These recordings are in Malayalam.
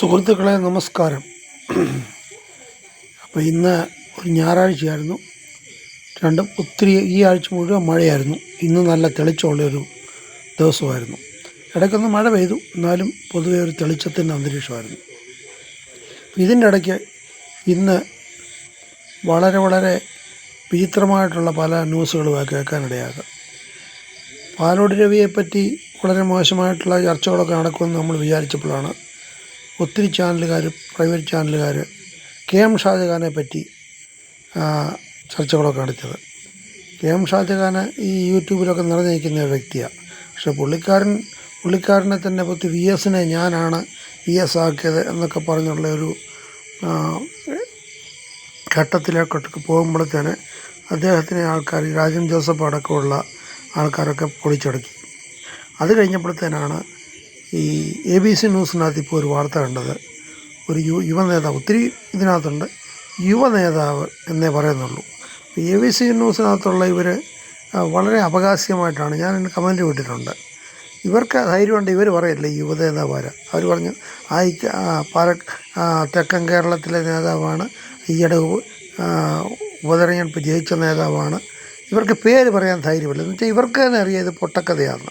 സുഹൃത്തുക്കളെ നമസ്കാരം. അപ്പോൾ ഇന്ന് ഒരു ഞായറാഴ്ചയായിരുന്നു. രണ്ടും ഒത്തിരി ഈ ആഴ്ച മുഴുവൻ മഴയായിരുന്നു. ഇന്ന് നല്ല തെളിച്ചമുള്ളൊരു ദിവസമായിരുന്നു. ഇടയ്ക്കൊന്ന് മഴ പെയ്തു. എന്നാലും പൊതുവെ ഒരു തെളിച്ചത്തിന്റെ അന്തരീക്ഷമായിരുന്നു. ഇതിന്റെ ഇടയ്ക്ക് ഇന്ന് വളരെ വളരെ വിചിത്രമായിട്ടുള്ള പല ന്യൂസുകളും കേൾക്കാനിടയാകാം. പാലോട് രവിയെപ്പറ്റി വളരെ മോശമായിട്ടുള്ള ചർച്ചകളൊക്കെ നടക്കുമെന്ന് നമ്മൾ വിചാരിച്ചപ്പോഴാണ് ഒത്തിരി ചാനലുകാർ പ്രൈവറ്റ് ചാനലുകാർ കെ എം ഷാജഹാനെ പറ്റി ചർച്ചകളൊക്കെ നടത്തിയത്. കെ എം ഷാജഹാൻ ഈ യൂട്യൂബിലൊക്കെ നിറഞ്ഞു നിൽക്കുന്ന ഒരു വ്യക്തിയാണ് പക്ഷേ പുള്ളിക്കാരൻ പുള്ളിക്കാരനെ തന്നെ പറ്റി വി എസിനെ ഞാനാണ് വി എസ് ആക്കിയത് എന്നൊക്കെ പറഞ്ഞുള്ള ഒരു ഘട്ടത്തിലേക്കൊക്കെ പോകുമ്പോഴത്തേന് അദ്ദേഹത്തിനെ ആൾക്കാർ രാജൻ ജോസഫ് അടക്കമുള്ള ആൾക്കാരൊക്കെ പൊളിച്ചടക്കി അത് കഴിഞ്ഞപ്പോഴത്തേനാണ് ഈ എ ബി സി ന്യൂസിനകത്ത് ഇപ്പോൾ ഒരു വാർത്ത കണ്ടത് ഒരു യു യുവ നേതാവ് ഒത്തിരി ഇതിനകത്തുണ്ട് യുവ നേതാവ് എന്നേ പറയുന്നുള്ളൂ. എ ബി സി ന്യൂസിനകത്തുള്ള ഇവർ വളരെ അപകാസ്യമായിട്ടാണ് ഞാൻ കമന്റ് വിട്ടിട്ടുണ്ട് ഇവർക്ക് ധൈര്യമുണ്ട് ഇവർ പറയല്ലേ യുവ നേതാവാര അവർ പറഞ്ഞു ആ പാല തെക്കൻ കേരളത്തിലെ നേതാവാണ് ഈയിടെ ഉപതെരഞ്ഞെടുപ്പ് ജയിച്ച നേതാവാണ്. ഇവർക്ക് പേര് പറയാൻ ധൈര്യമില്ല. എന്ന് വെച്ചാൽ ഇവർക്ക് തന്നെ അറിയാം ഇത് പൊട്ടക്കഥയാണ്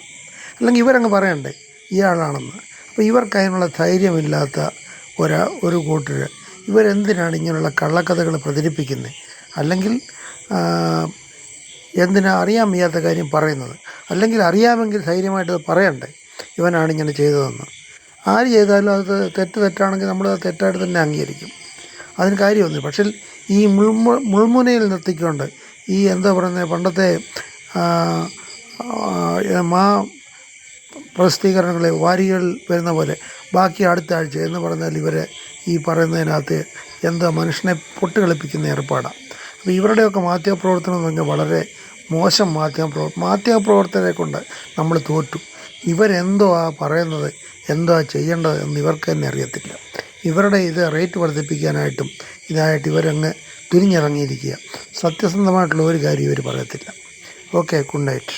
അല്ലെങ്കിൽ ഇവരങ്ങ് പറയണ്ടേ? ഇയാളാണെന്ന്. അപ്പോൾ ഇവർക്ക് അതിനുള്ള ധൈര്യമില്ലാത്ത ഒരാ ഒരു കൂട്ടർ ഇവരെന്തിനാണ് ഇങ്ങനെയുള്ള കള്ളക്കഥകൾ പ്രചരിപ്പിക്കുന്നത് അല്ലെങ്കിൽ എന്തിനാ അറിയാൻ വയ്യാത്ത കാര്യം പറയുന്നത്? അല്ലെങ്കിൽ അറിയാമെങ്കിൽ ധൈര്യമായിട്ട് പറയണ്ടേ? ഇവനാണ് ഇങ്ങനെ ചെയ്തതെന്ന്. ആര് ചെയ്താലും അത് തെറ്റ് തെറ്റാണെങ്കിൽ നമ്മൾ അത് തെറ്റായിട്ട് തന്നെ അംഗീകരിക്കും. അതിന് കാര്യമൊന്നുമില്ല. പക്ഷേ ഈ മുൾമു മുൾമുനയിൽ നിർത്തിക്കൊണ്ട് ഈ എന്താ പറയുന്നത് പണ്ടത്തെ മാ പ്രസിദ്ധീകരണങ്ങളെ വാരികൾ വരുന്ന പോലെ. ബാക്കി അടുത്ത ആഴ്ച എന്ന് പറഞ്ഞാൽ ഇവരെ ഈ പറയുന്നതിനകത്ത് എന്താ മനുഷ്യനെ പൊട്ടുകളിപ്പിക്കുന്ന ഏർപ്പാടാണ് അപ്പോൾ ഇവരുടെയൊക്കെ മാധ്യമപ്രവർത്തനം എന്ന് പറഞ്ഞാൽ വളരെ മോശം മാധ്യമപ്രവ മാധ്യമപ്രവർത്തകരെ കൊണ്ട് നമ്മൾ തോറ്റു. ഇവരെന്തോ ആ പറയുന്നത് എന്തോ ചെയ്യേണ്ടത് എന്ന് ഇവർക്ക് തന്നെ അറിയത്തില്ല. ഇവരുടെ ഇത് റേറ്റ് വർദ്ധിപ്പിക്കാനായിട്ടും ഇതായിട്ട് ഇവരങ്ങ് തുനിഞ്ഞിറങ്ങിയിരിക്കുക സത്യസന്ധമായിട്ടുള്ള ഒരു കാര്യം ഇവർ പറയത്തില്ല. Okay good night.